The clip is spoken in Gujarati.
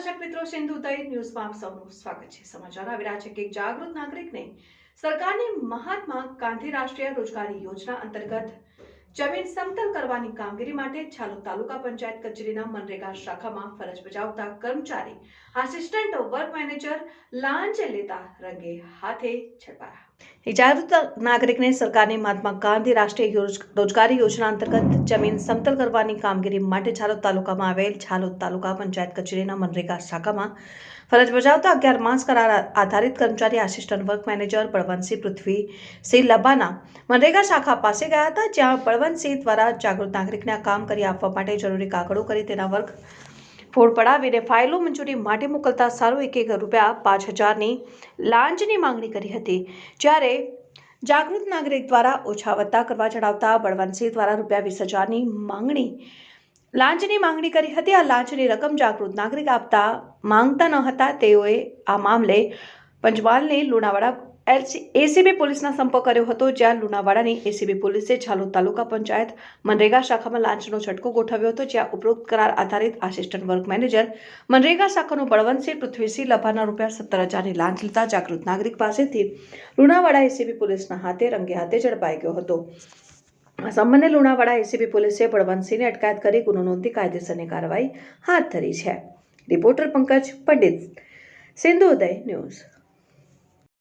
દર્શક મિત્રો, સિંધુ ઉદય ન્યૂઝમાં સૌનું સ્વાગત છે. સમાચાર આવી રહ્યા છે કે જાગૃત નાગરિકને સરકારની મહાત્મા ગાંધી રાષ્ટ્રીય રોજગારી યોજના અંતર્ગત જમીન સમતલ કરવાની કામગીરી માટે છાલોદ તાલુકા પંચાયત કચેરીના મનરેગા શાખામાં ફરજ બજાવતા કર્મચારી આસિસ્ટન્ટ વર્ક મેનેજર લાંચ લેતા રંગે હાથે ઝડપાયા જાગૃત નાગરિકને સરકારની મહાત્મા ગાંધી રાષ્ટ્રીય રોજગારી યોજના અંતર્ગત જમીન સમતલ કરવાની કામગીરી માટે છાલોદ તાલુકામાં આવેલ છાલોદ તાલુકા પંચાયત કચેરીના મનરેગા શાખામાં ફરજ બજાવતા અગિયાર માસ કરાર આધારિત કર્મચારી assistant work manager Balwantsinh Prithvi Singh Labana MNREGA શાખા પાસે ગયા હતા, જ્યાં બળવંતસિંહ દ્વારા જાગૃત નાગરિકને કામ કરી આપવા માટે જરૂરી કાગળો કરી તેના વર્ક ફોડ પડાવીને ફાઇલો મંજૂરી માટે મોકલતા સારું એક એક રૂપિયા પાંચ હજારની લાંચની માંગણી કરી હતી. જ્યારે જાગૃત નાગરિક દ્વારા ઓછા વત્તા કરવા જણાવતા બળવંતસિંહ દ્વારા રૂપિયા વીસ હજારની માંગણી, લાંચની માંગણી કરી હતી. આ લાંચની રકમ જાગૃત નાગરિક આપતા માંગતા ન હતા. તેઓએ આ મામલે પંચમહાલની લુણાવાડા એસીબી પોલીસના સંપર્ક કર્યો હતો, જ્યાં લુણાવાડાની એસીબી પોલીસે ઝાલોદ તાલુકા પંચાયત મનરેગા શાખામાં લાંચનો છટકો ગોઠવ્યો હતો, જ્યાં ઉપરોક્ત કરાર આધારિત આસિસ્ટન્ટ વર્ક મેનેજર મનરેગા શાખાનો બળવંતસિંહ પૃથ્વીસિંહ લભાના રૂપિયા સત્તર હજારની લાંચ લેતા જાગૃત નાગરિક પાસેથી લુણાવાડા એસીબી પોલીસના હાથે, રંગે હાથે ઝડપાઈ ગયો હતો. આ સંબંધે લુણાવાડા એસીબી પોલીસે બળવંતસિંહને અટકાયત કરી ગુનો નોંધી કાયદેસરની કાર્યવાહી હાથ ધરી છે. Reporter Pankaj Pandit, Sindhu Uday news.